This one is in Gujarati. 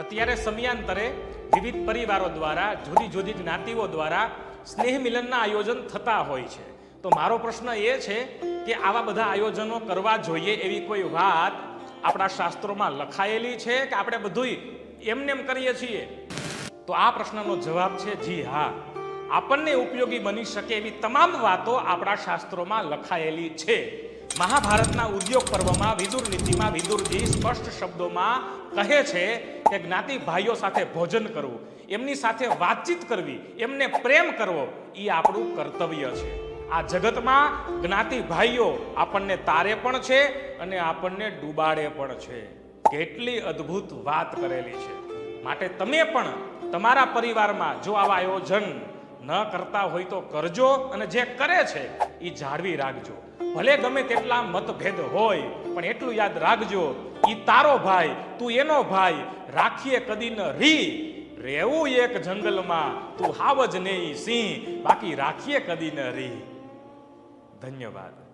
અત્યારે સમયાંતરે વિવિધ પરિવારો દ્વારા જુદી જુદી જ્ઞાતિઓ દ્વારા સ્નેહ મિલનના આયોજન થતા હોય છે. તો મારો પ્રશ્ન એ છે કે આવા બધા આયોજનો કરવા જોઈએ એવી કોઈ વાત આપણા શાસ્ત્રોમાં લખાયેલી છે કે આપણે બધુંય એમનેમ કરીએ છીએ? તો આ પ્રશ્નનો જવાબ છે, જી હા. આપણને ઉપયોગી બની શકે એવી તમામ વાતો આપણા શાસ્ત્રોમાં લખાયેલી છે. મહાભારતના ઉદ્યોગ પર્વમાં વિદુર નીતિમાં વિદુરજી સ્પષ્ટ શબ્દોમાં કહે છે કે જ્ઞાતિ ભાઈઓ સાથે ભોજન કરવું, એમની સાથે વાતચીત કરવી, એમને પ્રેમ કરવો એ આપણું કર્તવ્ય છે. આ જગતમાં જ્ઞાતિ ભાઈઓ આપણને તારે પણ છે અને આપણને ડૂબાડે પણ છે. કેટલી અદ્ભુત વાત કરેલી છે. માટે તમે પણ તમારા પરિવારમાં જો આવા આયોજન ન કરતા હોય તો કરજો અને જે કરે છે એ જાળવી રાખજો. ભલે ગમે તેટલા મતભેદ હોય, પણ એટલું યાદ રાખજો, ઈ તારો ભાઈ, તું એનો ભાઈ, રાખીએ કદી ન રી. રહેવું એક જંગલમાં, તું હાવજ નહીં સિંહ, બાકી રાખીએ કદી ન રી. ધન્યવાદ.